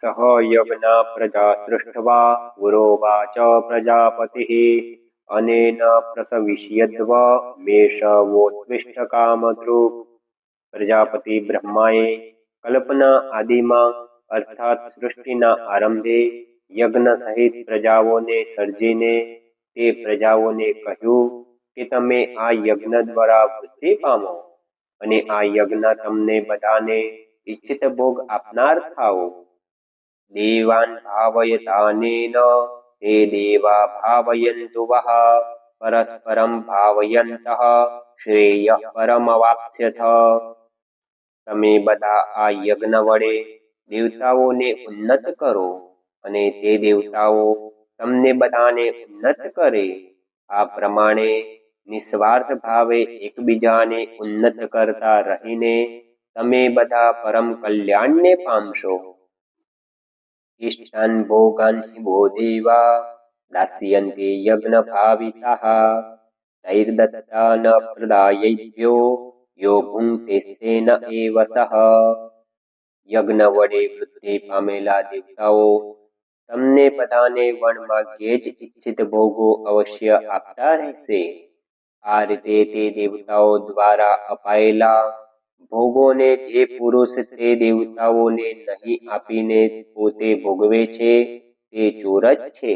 સહ પ્રજા સૃષ્ટવા ઉરોવાચ પ્રજાપતિ અનેન પ્રસવિષ્યદ્વ મેષવોત્વિષ્ટ કામધ્રુવ પ્રજાપતિ બ્રહ્માએ કલ્પના આદિમાં અર્થાત સૃષ્ટિના આરંભે યજ્ઞ સહિત પ્રજાઓને સર્જીને તે પ્રજાઓને કહ્યું કે તમે આ યજ્ઞ દ્વારા વૃદ્ધિ પામો અને આ યજ્ઞ તમને બધાને ઈચ્છિત ભોગ આપનાર થાઓ દેવાન ભાવયતાનેન તે દેવા ભાવયંતુ વહ પરસ્પરમ ભાવયંતઃ શ્રેય પરમવાપ્સ્યથ તમે બધા આ યજ્ઞ વડે દેવતાઓને ઉન્નત કરો અને તે દેવતાઓ તમને બધાને ઉન્નત કરે આ પ્રમાણે નિસ્વાર્થ ભાવે એકબીજાને ઉન્નત કરતા રહીને તમે બધા પરમ કલ્યાણને પામશો ભો દેવા દાસ્યન્તે યજ્ઞ ભાવિતાઃ તૈર્દત્તા ન પ્રદાયૈભ્યો યો ભુંક્તેસ્તેન એવ યજ્ઞ વડે વૃદ્ધિ પામેલા દેવતાઓ તમને બધાને વણમાગ્યે જ ઇચ્છિત ભોગો અવશ્ય આપતા રહેશે આ રીતે તે દેવતાઓ દ્વારા અપાયેલા ભોગોને જે પુરુષ તે દેવતાઓને નહીં આપીને પોતે ભોગવે છે તે ચોર જ છે.